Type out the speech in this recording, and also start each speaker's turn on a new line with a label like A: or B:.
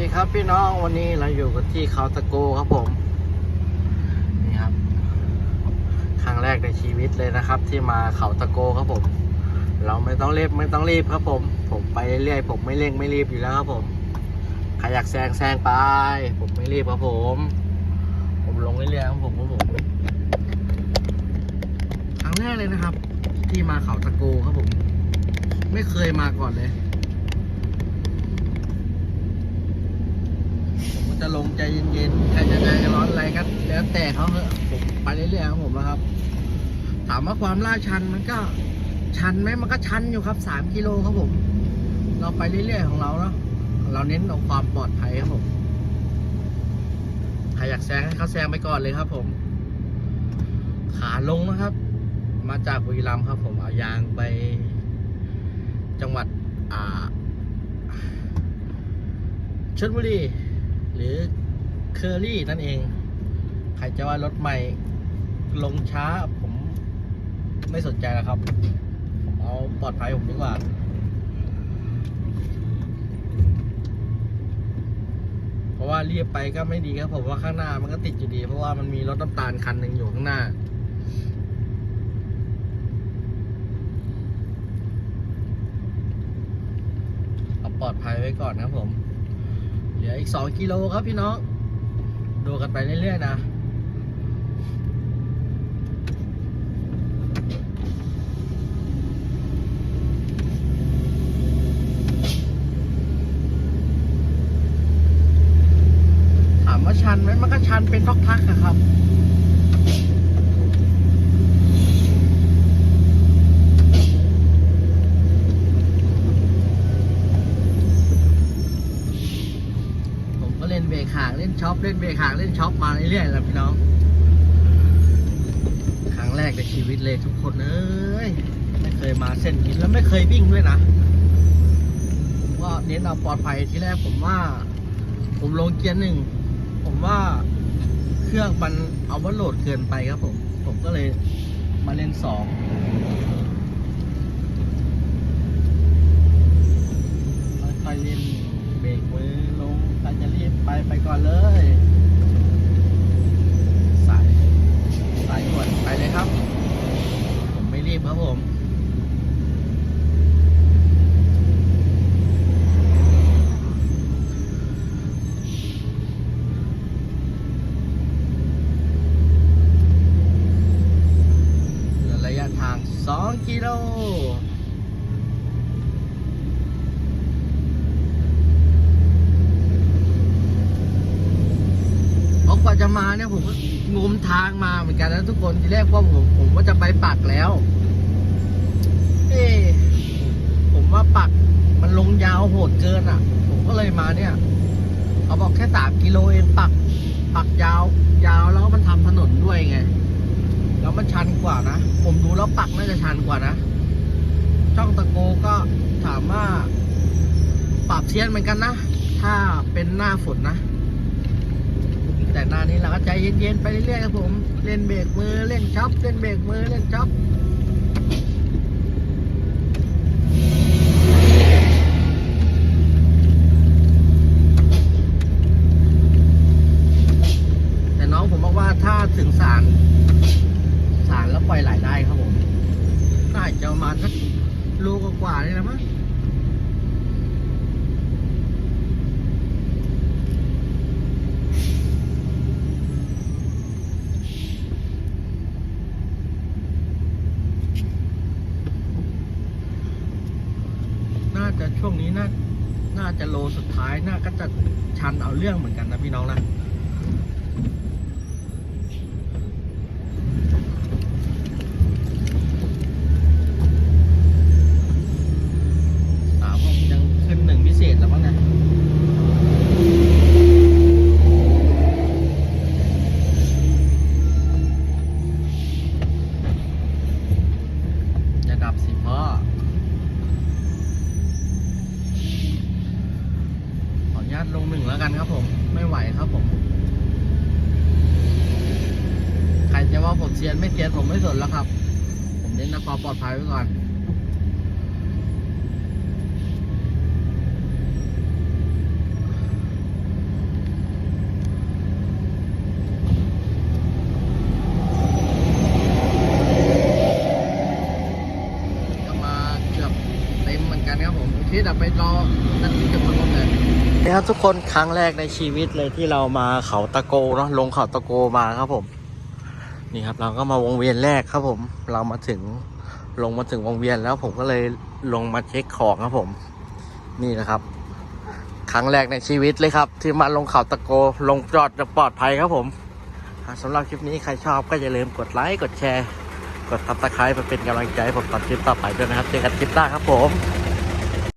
A: ดีครับพี่น้องวันนี้เราอยู่กันที่เขาตะโกครับผม นี่ครับ ครั้งแรกในชีวิตเลยนะครับ ที่มาเขาตะโกครับผม เราไม่ต้องรีบไม่ต้องรีบครับผม ผมไปเรื่อยๆผมไม่เร่งไม่รีบอยู่แล้วครับผมใครอยากแซงแซงไป ผมไม่รีบครับผม ผมลงเรื่อยๆครับผมครับผมครั้งแรกเลยนะครับ ที่มาเขาตะโกครับผม ไม่เคยมาก่อนเลย ผมก็ จะลงใจเย็นๆใครจะใจร้อนอะไรก็แล้วแต่เขาเถอะผมไปเรื่อยๆของผมแล้วครับ ถามว่าความล่าชันมันก็ชันไหมมันก็ชันอยู่ครับสามกิโลครับผม เราไปเรื่อยๆของเราเนาะเราเน้นเอาความปลอดภัยครับผมใครอยากแซงให้เขาแซงไปก่อนเลยครับ ผม ขาลงนะครับ มาจากบุรีรัมย์ครับ ผมเอายางไป จังหวัดอ่าชลบุรี หรือเคอรี่นั่นเอง ใครจะว่ารถใหม่ลงช้าผมไม่สนใจแล้วครับ ผมเอาปลอดภัยผมดีกว่าเพราะว่าเรียบไปก็ไม่ดีครับผมว่าข้างหน้ามันก็ติดอยู่ดี เพราะว่ามันมีรถน้ำตาลคันหนึ่งอยู่ข้างหน้า เอาปลอดภัยไว้ก่อนนะครับผม เหลืออีก2กิโลครับพี่น้อง ดูกันไปเรื่อยๆนะถามว่าชันไหมมันก็ชันเป็นพักๆอะครับ ผมก็เล่นเบรก หางเล่นช็อปเล่นเบรกหางเล่นช็อปมาเรื่อยๆแล้วพี่น้อง ครั้งแรกในชีวิตเลยทุกคนเอ้ยไม่เคยมาเส้นนี้แล้วไม่เคยวิ่งด้วยนะผมก็เน้นเอาปลอดภัยที่แรกผมว่า ผมลงเกียร์หนึ่งผมว่าเครื่องมันเอาว่าโหลดเกินไปครับผม ผมก็เลยมาเล่นสองค่อยๆเล่น ไปไปก่อนเลย สายสายก่อนไปเลยครับ ผมไม่รีบครับผมเหลือระยะทาง 2 กิโล เพราะ กว่าจะมาเนี่ยผมก็งมทางมาเหมือนกันนะทุกคนทีแรกว่าผมผมว่าจะไปปักแล้ว เอ๊ะผมว่าปักมันลงยาวโหดเกินอะ ผมก็เลยมาเนี่ยเขาบอกแค่สามกิโลเองปัก ปักยาว ยาวแล้วมันทำถนนด้วยไง แล้วมันชันกว่านะ ผมดูแล้วปักน่าจะชันกว่านะช่องตะโกก็ถามว่าปรับเทียนเหมือนกันนะ ถ้าเป็นหน้าฝนนะ แต่หน้านี้เราก็ใจเย็นๆไปเรื่อยๆครับผม เล่นเบรกมือเล่นช็อปเล่นเบรกมือเล่นช็อปแต่น้องผมบอกว่าถ้าถึงศาลศาลแล้วปล่อยไหลได้ครับผมน่าจะมาสักโลกว่าๆนี่นะมั้ง ช่วงนี้น่าน่าจะโลสุดท้ายน่าก็จะชันเอาเรื่องเหมือนกันนะพี่น้องนะสามผม นุญาตลงหนึ่งแล้วกันครับผม ไม่ไหวครับผม ใครจะว่าผมเซียนไม่เซียนผมไม่สนแล้วครับ ผมเน้นนะความปลอดภัยไว้ก่อน กันครับผมคิดจะไปรอนันทีจะมาลงเลยนี่ครับทุกคนครั้งแรกในชีวิตเลยที่เรามาเขาตะโกเนาะลงเขาตะโกมาครับผม นี่ครับเราก็มาวงเวียนแรกครับผม เรามาถึงลงมาถึงวงเวียนแล้วผมก็เลยลงมาเช็คของครับผม นี่นะครับ ครั้งแรกในชีวิตเลยครับ ที่มาลงเขาตะโกลงจอดจะปลอดภัยครับผมอ่าสำหรับคลิปนี้ใครชอบก็อย่าลืมกดไลค์กดแชร์กดซับสไครป์เพื่อเป็นกำลังใจให้ผมตอนคลิปต่อไปด้วยนะครับ เจอกันคลิปหน้าครับผม